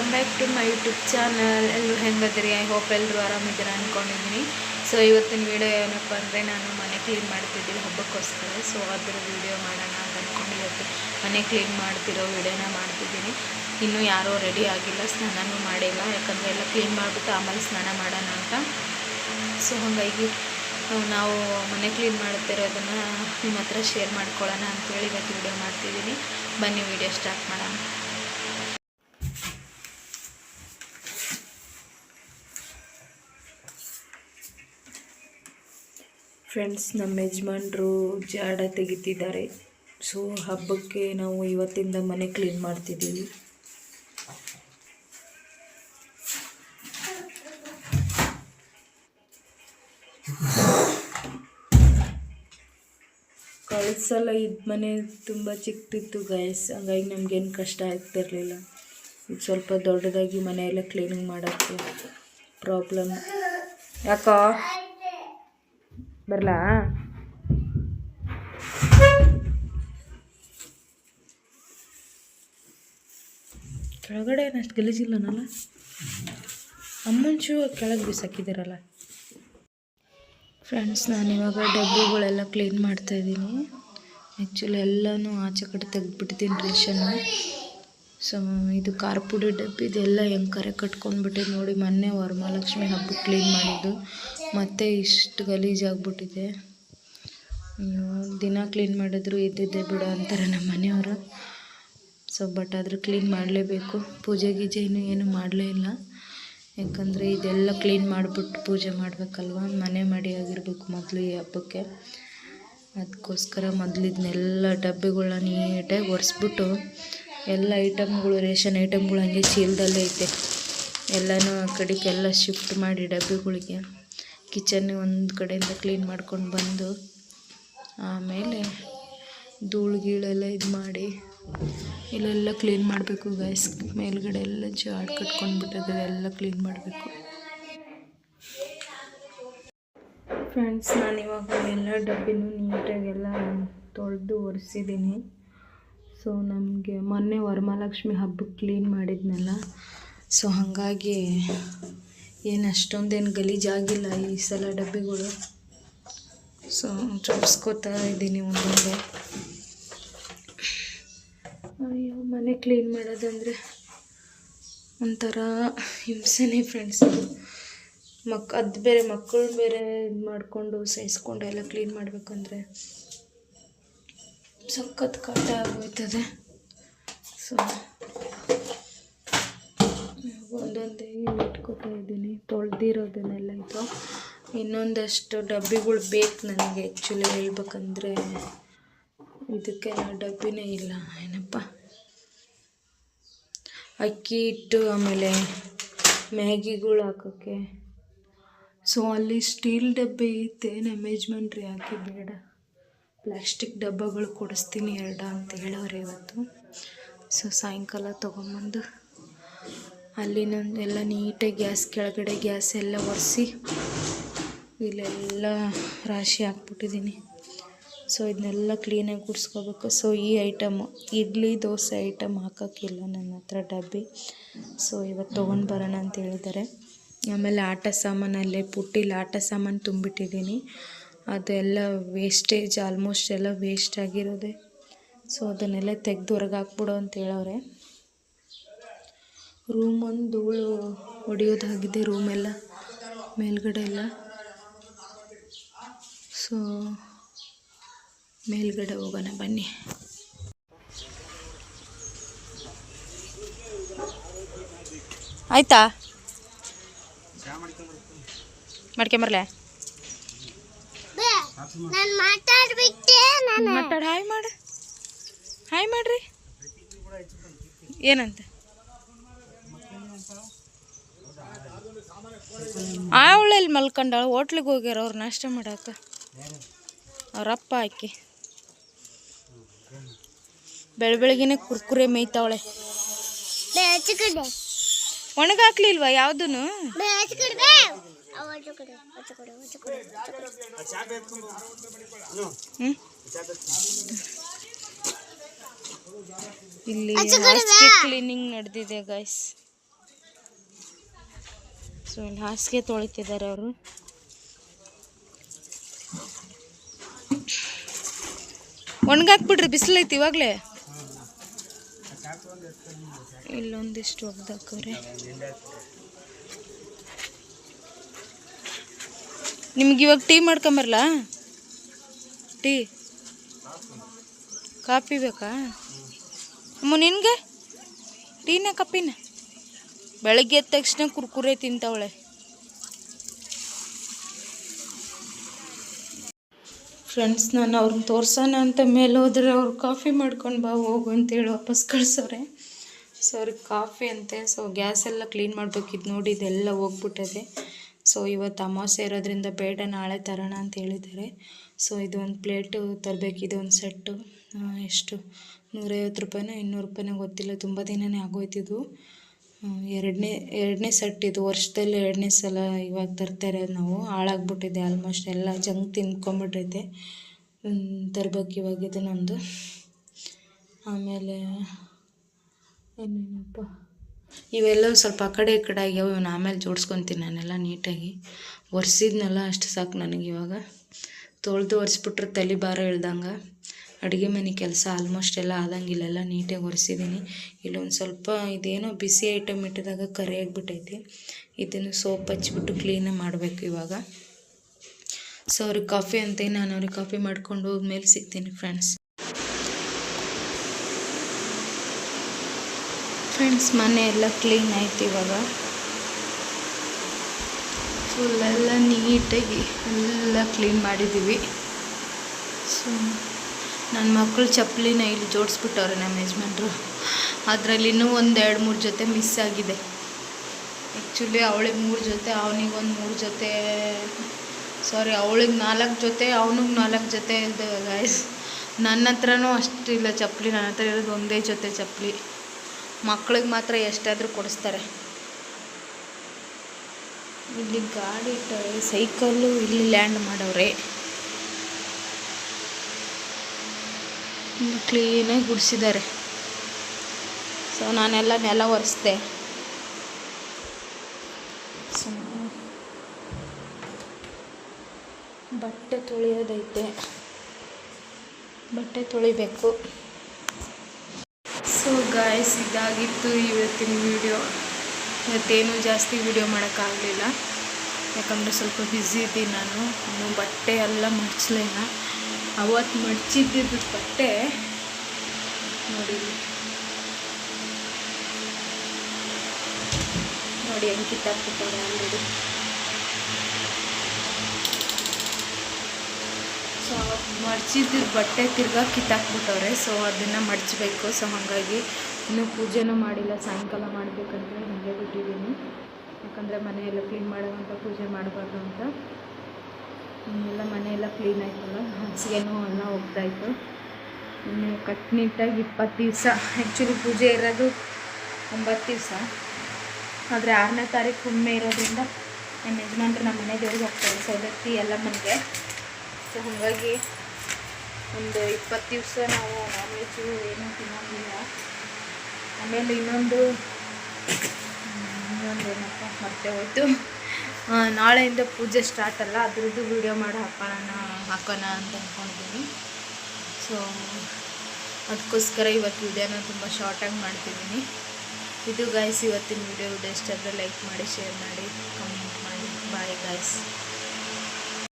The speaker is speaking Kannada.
Welcome back to my YouTube channel ಎಲ್ಲರೂ ಹೆಂಗದಿರಿ ಐ ಹೋಪ್ ಎಲ್ಲರೂ ಆರಾಮಿದ್ದೀರಾ ಅಂದ್ಕೊಂಡಿದ್ದೀನಿ ಸೊ ಇವತ್ತಿನ ವಿಡಿಯೋ ಏನಪ್ಪ ಅಂದರೆ ನಾನು ಮನೆ ಕ್ಲೀನ್ ಮಾಡ್ತಿದ್ದೀನಿ ಹಬ್ಬಕ್ಕೋಸ್ಕರ. ಸೊ ಅದರ ವಿಡಿಯೋ ಮಾಡೋಣ ಅಂತ ಅಂದ್ಕೊಂಡು ಇವತ್ತು ಮನೆ ಕ್ಲೀನ್ ಮಾಡ್ತಿರೋ ವೀಡಿಯೋನ ಮಾಡ್ತಿದ್ದೀನಿ. ಇನ್ನೂ ಯಾರೂ ರೆಡಿ ಆಗಿಲ್ಲ, ಸ್ನಾನನೂ ಮಾಡಿಲ್ಲ. ಯಾಕಂದರೆ ಎಲ್ಲ ಕ್ಲೀನ್ ಮಾಡಿಬಿಟ್ಟು ಆಮೇಲೆ ಸ್ನಾನ ಮಾಡೋಣ ಅಂತ. ಸೊ ಹಾಗಾಗಿ ನಾವು ಮನೆ ಕ್ಲೀನ್ ಮಾಡ್ತಿರೋದನ್ನು ನಿಮ್ಮ ಹತ್ರ ಶೇರ್ ಮಾಡ್ಕೊಳ್ಳೋಣ ಅಂತೇಳಿ ಇವತ್ತು ವೀಡಿಯೋ ಮಾಡ್ತಿದ್ದೀನಿ. ಬನ್ನಿ ವಿಡಿಯೋ ಸ್ಟಾರ್ಟ್ ಮಾಡೋಣ. ಫ್ರೆಂಡ್ಸ್ ನಮ್ಮ ಯಜಮಾನ್ರು ಜಾಡ ತೆಗಿತಿದ್ದಾರೆ. ಸೊ ಹಬ್ಬಕ್ಕೆ ನಾವು ಇವತ್ತಿಂದ ಮನೆ ಕ್ಲೀನ್ ಮಾಡ್ತಿದ್ದೀವಿ. ಕಳೆದ ಇದು ಮನೆ ತುಂಬ ಚಿಕ್ಕದಿತ್ತು ಗಾಯಸ್ ಹಂಗಾಗಿ ನಮಗೇನು ಕಷ್ಟ ಆಗ್ತಿರಲಿಲ್ಲ. ಇದು ಸ್ವಲ್ಪ ದೊಡ್ಡದಾಗಿ ಮನೆಯೆಲ್ಲ ಕ್ಲೀನಿಂಗ್ ಮಾಡೋಕ್ಕೆ ಪ್ರಾಬ್ಲಮ್ ಯಾಕೋ? ಬರಲಾ? ಕೆಳಗಡೆ ಏನಷ್ಟು ಗಲೀಜಿಲ್ಲನಲ್ಲ? ಅಮ್ಮನ ಶೂ ಕೆಳಗೆ ಬಿಸಾಕಿದ್ದೀರಲ್ಲ ಫ್ರೆಂಡ್ಸ್ ನಾನು ಇವಾಗ ಡಬ್ಬಿಗಳೆಲ್ಲ ಕ್ಲೀನ್ ಮಾಡ್ತಾ ಇದ್ದೀನಿ ಆ್ಯಕ್ಚುಲಿ ಎಲ್ಲನೂ ಆಚೆ ಕಡೆ ತೆಗೆದ್ಬಿಟ್ಟಿದ್ದೀನಿ ರೇಷನ್ನು. ಸೊ, ಇದು ಖಾರ ಪುಡಿ ಡಬ್ಬಿ, ಇದೆಲ್ಲ ಹೆಂಗೆ ಕರೆ ಕಟ್ಕೊಂಡ್ಬಿಟ್ಟಿದ್ದು ನೋಡಿ ಮೊನ್ನೆ ವರಮಹಾಲಕ್ಷ್ಮಿ ಹಬ್ಬಕ್ಕೆ ಕ್ಲೀನ್ ಮಾಡಿದ್ದು. ಮತ್ತೆ ಇಷ್ಟು ಗಲೀಜಾಗ್ಬಿಟ್ಟಿದೆ ಅಯ್ಯೋ, ದಿನ ಕ್ಲೀನ್ ಮಾಡಿದ್ರು ಇದ್ದಿದ್ದೆ ಬಿಡು ಅಂತಾರೆ ನಮ್ಮ ಮನೆಯವರು. ಸೊ ಬಟ್ ಆದರೂ ಕ್ಲೀನ್ ಮಾಡಲೇಬೇಕು. ಪೂಜೆ ಗೀಜೆ ಇನ್ನೂ ಏನು ಮಾಡಲೇ ಇಲ್ಲ. ಯಾಕಂದರೆ ಇದೆಲ್ಲ ಕ್ಲೀನ್ ಮಾಡಿಬಿಟ್ಟು ಪೂಜೆ ಮಾಡಬೇಕಲ್ವ? ಮನೆ ಮಡಿ ಆಗಿರಬೇಕು ಮೊದಲು ಈ ಹಬ್ಬಕ್ಕೆ. ಅದಕ್ಕೋಸ್ಕರ ಮೊದಲು ಇದನ್ನೆಲ್ಲ ಡಬ್ಬಿಗಳನ್ನ ನೀಟಾಗಿ ಒರೆಸ್ಬಿಟ್ಟು ಎಲ್ಲ ಐಟಮ್ಗಳು, ರೇಷನ್ ಐಟಮ್ಗಳು ಹಂಗೆ ಚೀಲದಲ್ಲೇ ಐತೆ. ಎಲ್ಲನೂ ಆ ಕಡೆಗೆಲ್ಲ ಶಿಫ್ಟ್ ಮಾಡಿ ಡಬ್ಬಿಗಳಿಗೆ. ಕಿಚನ್ ಒಂದು ಕಡೆಯಿಂದ ಕ್ಲೀನ್ ಮಾಡ್ಕೊಂಡು ಬಂದು ಆಮೇಲೆ ಧೂಳು ಗೀಳೆಲ್ಲ ಇದು ಮಾಡಿ ಇಲ್ಲೆಲ್ಲ ಕ್ಲೀನ್ ಮಾಡಬೇಕು ಗ್ಯಾಸ್ ಮೇಲ್ಗಡೆ ಎಲ್ಲ ಜಾಡ್ ಕಟ್ಕೊಂಡ್ಬಿಟ್ಟದೆ ಎಲ್ಲ ಕ್ಲೀನ್ ಮಾಡಬೇಕು. ಫ್ರೆಂಡ್ಸ್ ನಾನು ಇವಾಗ ಎಲ್ಲ ಡಬ್ಬಿನೂ ನೀಟಾಗೆಲ್ಲ ತೊಳೆದು ಒರೆಸಿದ್ದೀನಿ ಸೊ ನಮಗೆ ಮೊನ್ನೆ ವರಮಹಾಲಕ್ಷ್ಮಿ ಹಬ್ಬಕ್ಕೆ ಕ್ಲೀನ್ ಮಾಡಿದ್ನಲ್ಲ. ಸೊ ಹಾಗಾಗಿ ಏನು ಅಷ್ಟೊಂದೇನು ಗಲೀಜಾಗಿಲ್ಲ ಈ ಸಲ ಡಬ್ಬಿಗಳು. ಸೊ ಜೋಡಿಸ್ಕೋತಾ ಇದ್ದೀನಿ ಒಂದೊಂದೇ. ಅಯ್ಯೋ, ಮನೆ ಕ್ಲೀನ್ ಮಾಡೋದಂದರೆ ಒಂಥರ ಹಿಂಸೆನೇ ಫ್ರೆಂಡ್ಸ್ ಇದು. ಮಕ್, ಅದು ಬೇರೆ ಮಕ್ಕಳು ಬೇರೆ ಇದು ಮಾಡಿಕೊಂಡು ಸಹಿಸ್ಕೊಂಡು ಎಲ್ಲ ಕ್ಲೀನ್ ಮಾಡಬೇಕಂದ್ರೆ ಸಖತ್ ಕಾಟ ಆಗೋಯ್ತದೆ. ಸೊ ಒಂದೊಂದೇ ಇಟ್ಕೋತಾ ಇದ್ದೀನಿ. ತೊಳೆದಿರೋದನ್ನೆಲ್ಲ ಇದು ಇನ್ನೊಂದಷ್ಟು ಡಬ್ಬಿಗಳು ಬೇಕು ನನಗೆ ಆ್ಯಕ್ಚುಲಿ ಹೇಳ್ಬೇಕಂದ್ರೆ ಇದಕ್ಕೆಲ್ಲ ಡಬ್ಬಿನೇ ಇಲ್ಲ. ಏನಪ್ಪ? ಅಕ್ಕಿ ಇಟ್ಟು ಆಮೇಲೆ ಮ್ಯಾಗಿಗಳು ಹಾಕೋಕ್ಕೆ. ಸೊ ಅಲ್ಲಿ ಸ್ಟೀಲ್ ಡಬ್ಬಿ ಐತೆ. ನಮ್ಮ ಯಜಮಾನ್ರಿ ಹಾಕಿ ಬೇಡ. ಪ್ಲಾಸ್ಟಿಕ್ ಡಬ್ಬಗಳು ಕೊಡಿಸ್ತೀನಿ ಎರಡ ಅಂತ ಹೇಳೋರು ಇವತ್ತು. ಸೊ ಸಾಯಂಕಾಲ ತೊಗೊಂಬಂದು ಅಲ್ಲಿನ ಎಲ್ಲ ನೀಟಾಗಿ ಗ್ಯಾಸ್ ಕೆಳಗಡೆ ಗ್ಯಾಸ್ ಎಲ್ಲ ಒರೆಸಿ ಇಲ್ಲೆಲ್ಲ ರಾಶಿ ಹಾಕ್ಬಿಟ್ಟಿದ್ದೀನಿ. ಸೊ ಇದನ್ನೆಲ್ಲ ಕ್ಲೀನಾಗಿ ಗುಡಿಸ್ಕೋಬೇಕು. ಸೊ ಈ ಐಟಮು ಇಡ್ಲಿ, ದೋಸೆ ಐಟಮ್ ಹಾಕೋಕ್ಕಿಲ್ಲ ನನ್ನ ಹತ್ರ ಡಬ್ಬಿ. ಸೊ ಇವತ್ತು ತೊಗೊಂಡು ಬರೋಣ ಅಂತ ಹೇಳಿದ್ದಾರೆ. ಆಮೇಲೆ ಆಟ ಸಾಮಾನಲ್ಲೇ ಪುಟ್ಟಿಲಿ ಆಟ ಸಾಮಾನು ತುಂಬಿಟ್ಟಿದ್ದೀನಿ. ಅದೆಲ್ಲ ವೇಸ್ಟೇಜ್ ಆಲ್ಮೋಸ್ಟ್ ಎಲ್ಲ ವೇಸ್ಟ್ ಆಗಿರೋದೆ. ಸೊ ಅದನ್ನೆಲ್ಲ ತೆಗೆದು ಹೊರಗೆ ಹಾಕ್ಬಿಡು ಅಂತ ಹೇಳವ್ರೆ. ರೂಮ್ ಒಂದು ಧೂಳು ಹೊಡೆಯೋದಾಗಿದೆ ರೂಮೆಲ್ಲ ಮೇಲ್ಗಡೆ ಎಲ್ಲ. ಸೊ ಮೇಲ್ಗಡೆ ಹೋಗೋಣ ಬನ್ನಿ. ಆಯ್ತಾ? ಮಾಡ್ಕೊಂಬರ್ಲೆ ನಾನು ಮಾತಾಡ್ಬಿಟ್ಟೆ ನಾನು. ಮಾತಾಡ ಹಾಯ್ ಮಾಡು. ಹಾಯ್ ಮಾಡ್ರಿ. ಏನಂತ? ಆ ಅವಳಲ್ಲಿ ಮಲ್ಕೊಂಡಾಳು ಹೋಟ್ಲಿಗೆ ಹೋಗ್ಯಾರ ಅವ್ರು ನಾಷ್ಟ ಮಾಡಕ್ಕೆ ಅವ್ರಪ್ಪ ಆಕಿ. ಬೆಳ ಬೆಳಗ್ಗೆನೆ ಕುರ್ಕುರೆ ಮೇಯ್ತಾವಳೆ. ಒಣಗಾಕ್ಲಿಲ್ವಾ ಯಾವ್ದು ಇಲ್ಲಿ ಕ್ಲೀನಿಂಗ್ ನಡೆದಿದೆ ಗಾಯ್ಸ್ ಸೊ ಇಲ್ಲಿ ಹಾಸಿಗೆ ತೊಳಿತಿದ್ದಾರೆ ಅವರು. ಒಣಗಾಕ್ಬಿಡ್ರಿ ಬಿಸಿಲೈತಿ ಇವಾಗಲೇ. ಇಲ್ಲೊಂದಿಷ್ಟು ಒಗ್ದಾಕವ್ರೆ ನಿಮ್ಗೆ ಇವಾಗ ಟೀ ಮಾಡ್ಕೊಂಬರಲ್ಲ ಟೀ? ಕಾಫಿ ಬೇಕಾ? ಅಮ್ಮ, ನಿನಗೆ? ಟೀನ ಕಾಪಿನ ಬೆಳಗ್ಗೆ ಎದ್ದ ತಕ್ಷಣ ಕುರ್ಕುರೆ ತಿಂತಾವಳೆ. ಫ್ರೆಂಡ್ಸ್ ನಾನು ಅವ್ರನ್ನ ತೋರ್ಸೋಣ ಅಂತ ಮೇಲೆ ಹೋದ್ರೆ ಅವ್ರು ಕಾಫಿ ಮಾಡ್ಕೊಂಡು ಬಾ, ಹೋಗು ಅಂತೇಳಿ ವಾಪಸ್ ಕಳ್ಸವ್ರೆ. ಸೊ ಅವ್ರಿಗೆ ಕಾಫಿ ಅಂತೆ ಸೊ ಗ್ಯಾಸ್ ಎಲ್ಲ ಕ್ಲೀನ್ ಮಾಡ್ಬೇಕಿದ್ದು ನೋಡಿ, ಇದೆಲ್ಲ ಹೋಗ್ಬಿಟ್ಟದೆ. ಸೊ ಇವತ್ತು ಅಮಾವಾಸ್ಯೆ ಇರೋದ್ರಿಂದ ಬೇಡ, ನಾಳೆ ತರೋಣ ಅಂತ ಹೇಳಿದ್ದಾರೆ. ಸೊ ಇದು ಒಂದು ಪ್ಲೇಟು ತರಬೇಕು, ಇದು ಒಂದು ಸೆಟ್ಟು ಎಷ್ಟು? ನೂರೈವತ್ತು ರೂಪಾಯಿನೋ, ಇನ್ನೂರು ರೂಪಾಯಿನೋ ಗೊತ್ತಿಲ್ಲ, ತುಂಬ ದಿನವೇ ಆಗೋಯ್ತಿದ್ದು ಎರಡನೇ ಎರಡನೇ ಸೆಟ್ ಇದು. ವರ್ಷದಲ್ಲಿ ಎರಡನೇ ಸಲ ಇವಾಗ ತರ್ತಾ ನಾವು. ಹಾಳಾಗ್ಬಿಟ್ಟಿದೆ ಆಲ್ಮೋಸ್ಟ್ ಎಲ್ಲ ಜಂಕ್ ತಿನ್ಕೊಂಬಿಟ್ಟೈತೆ. ತರ್ಬೇಕು ಇವಾಗ ಇದು ನಂದು. ಆಮೇಲೆ ಏನೇನಪ್ಪ ಇವೆಲ್ಲ ಸ್ವಲ್ಪ ಆ ಕಡೆ ಈ ಕಡೆ ಆಗ್ಯಾವ. ಇವನ್ನ ಆಮೇಲೆ ಜೋಡಿಸ್ಕೊತೀನಿ ನಾನೆಲ್ಲ ನೀಟಾಗಿ. ಒರೆಸಿದ್ನೆಲ್ಲ ಅಷ್ಟು ಸಾಕು ನನಗೆ ಇವಾಗ. ತೊಳೆದು ಒರೆಸ್ಬಿಟ್ರೆ ತಲೆ ಭಾರ ಇಳ್ದಂಗೆ. ಅಡುಗೆ ಮನೆ ಕೆಲಸ ಆಲ್ಮೋಸ್ಟ್ ಎಲ್ಲ ಆದಂಗೆ ಇಲ್ಲೆಲ್ಲ ನೀಟಾಗಿ ಒರೆಸಿದ್ದೀನಿ ಇಲ್ಲೊಂದು ಸ್ವಲ್ಪ ಇದೇನೋ ಬಿಸಿ ಐಟಮ್ ಇಟ್ಟಿದಾಗ ಕರಿಯಾಗಿಬಿಟ್ಟೈತಿ ಇದನ್ನು ಸೋಪ್ ಹಚ್ಚಿಬಿಟ್ಟು ಕ್ಲೀನೇ ಮಾಡಬೇಕು ಇವಾಗ. ಸೊ ಅವ್ರಿಗೆ ಕಾಫಿ ಅಂತ, ನಾನು ಅವ್ರಿಗೆ ಕಾಫಿ ಮಾಡ್ಕೊಂಡು ಹೋದ್ಮೇಲೆ ಸಿಗ್ತೀನಿ ಫ್ರೆಂಡ್ಸ್ ಫ್ರೆಂಡ್ಸ್ ಮನೆ ಎಲ್ಲ ಕ್ಲೀನ್ ಆಯ್ತು ಇವಾಗ. ಫುಲ್ ಎಲ್ಲ ನೀಟಾಗಿ ಎಲ್ಲ ಕ್ಲೀನ್ ಮಾಡಿದ್ದೀವಿ ಸೊ ನನ್ನ ಮಕ್ಕಳು ಚಪ್ಪಲಿನ ಇಲ್ಲಿ ಜೋಡಿಸ್ಬಿಟ್ಟವ್ರೆ ನಮ್ಮ ಯಜಮಾನ್ರು. ಅದರಲ್ಲಿ ಇನ್ನೂ ಒಂದು ಎರಡು ಮೂರು ಜೊತೆ ಮಿಸ್ ಆಗಿದೆ. ಆ್ಯಕ್ಚುಲಿ ಅವಳಿಗೆ ಮೂರು ಜೊತೆ, ಅವನಿಗೆ ಒಂದು ಮೂರು ಜೊತೆ ಸಾರಿ ಅವಳಿಗೆ ನಾಲ್ಕು ಜೊತೆ, ಅವನಿಗೆ ನಾಲ್ಕು ಜೊತೆ ಇದೆ ಗಾಯ್ಸ್ ನನ್ನ ಹತ್ರನೂ ಅಷ್ಟು ಇಲ್ಲ ಚಪ್ಪಲಿ, ನನ್ನ ಹತ್ರ ಇರೋದು ಒಂದೇ ಜೊತೆ ಚಪ್ಪಲಿ. ಮಕ್ಳಿಗೆ ಮಾತ್ರ ಎಷ್ಟಾದರೂ ಕೊಡಿಸ್ತಾರೆ. ಇಲ್ಲಿ ಗಾಡಿ ಸೈಕಲ್ಲು ಇಲ್ಲಿ ಲ್ಯಾಂಡ್ ಮಾಡವ್ರೆ ಕ್ಲೀನಾಗಿ ಗುಡಿಸಿದ್ದಾರೆ. ಸೊ ನಾನೆಲ್ಲ ನೆಲ ಒರೆಸ್ದೆ. ಬಟ್ಟೆ ತೊಳೆಯೋದೈತೆ. ಬಟ್ಟೆ ತೊಳಿಬೇಕು. ಸೊ ಗಾಯಸ್ ಇದಾಗಿತ್ತು ಇವತ್ತಿನ ವಿಡಿಯೋ ಇವತ್ತೇನು ಜಾಸ್ತಿ ವಿಡಿಯೋ ಮಾಡೋಕ್ಕಾಗಲಿಲ್ಲ. ಯಾಕಂದರೆ ಸ್ವಲ್ಪ ಬ್ಯುಸಿ ಇದ್ದೀನಿ ನಾನು. ಬಟ್ಟೆ ಎಲ್ಲ ಮಡಚಲಿಲ್ಲ ಅವತ್ತು ಮಡ್ಚಿದ್ದಿದ್ದು ಬಟ್ಟೆ ನೋಡಿ. ನೋಡಿ ಹೆಂಗೆ ಕಿತ್ತಾಕ್ಬಿಟ್ಟವ್ರೆ ಆಲ್ರೆಡಿ ಸೊ ಮಡ್ಚಿದ್ದು ಬಟ್ಟೆ ತಿರ್ಗಾ ಕಿತ್ತಾಕ್ಬಿಟ್ಟವ್ರೆ ಸೊ ಅದನ್ನು ಮಡಚಬೇಕು. ಸೊ ಹಾಗಾಗಿ ಇನ್ನೂ ಪೂಜೆನೂ ಮಾಡಿಲ್ಲ, ಸಾಯಂಕಾಲ ಮಾಡಬೇಕಂದ್ರೆ ನನಗೆ ಬಿಟ್ಟಿದ್ದೀನಿ. ಯಾಕಂದರೆ ಮನೆಯೆಲ್ಲ ಕ್ಲೀನ್ ಮಾಡೋವಂಥ ಪೂಜೆ ಮಾಡಬಾರ್ದು ಅಂತ. ಇನ್ನೆಲ್ಲ ಮನೆಯೆಲ್ಲ ಕ್ಲೀನ್ ಆಯ್ತಲ್ಲ ಹಾಸಿಗೆನೂ ಎಲ್ಲ ಹೋಗ್ತಾಯಿತ್ತು. ಇನ್ನು ಕಟ್ನಿಟ್ಟಾಗಿ ಇಪ್ಪತ್ತು ದಿವಸ ಆ್ಯಕ್ಚುಲಿ ಪೂಜೆ ಇರೋದು ಒಂಬತ್ತು ದಿವಸ. ಆದರೆ ಆರನೇ ತಾರೀಕು ಒಮ್ಮೆ ಇರೋದ್ರಿಂದ ನಮ್ಮ ಯಜಮಾನ್ರು ನಮ್ಮ ಮನೆ ದೇವ್ರಿಗೆ ಹೋಗ್ತಾರೆ ಸೌದತ್ತಿ ಎಲ್ಲ ಮನೆಗೆ ಸೊ ಹಾಗಾಗಿ ಒಂದು ಇಪ್ಪತ್ತು ದಿವಸ ನಾವು ನಾನ್ ವೆಜ್ಜು ಏನೂ ತಿನ್ನೋದಿಲ್ಲ. ಆಮೇಲೆ ಇನ್ನೊಂದು ಇನ್ನೊಂದು ಏನಪ್ಪ ಮತ್ತೆ ಹೋಯ್ತು. ನಾಳೆಯಿಂದ ಪೂಜೆ ಸ್ಟಾರ್ಟ್ ಅಲ್ಲ, ಅದರದ್ದು ವೀಡಿಯೋ ಮಾಡಿ ಹಾಕೋಣ ಹಾಕೋಣ ಅಂತ ಅಂದ್ಕೊಂಡಿದ್ದೀನಿ ಸೊ ಅದಕ್ಕೋಸ್ಕರ ಇವತ್ತು ವಿಡಿಯೋನ ತುಂಬ ಶಾರ್ಟಾಗಿ ಮಾಡ್ತಿದ್ದೀನಿ ಇದು ಗಾಯ್ಸ್ ಇವತ್ತಿನ ವಿಡಿಯೋ ಇಷ್ಟ ಆದರೆ ಲೈಕ್ ಮಾಡಿ ಶೇರ್ ಮಾಡಿ ಕಮೆಂಟ್ ಮಾಡಿ. Bye guys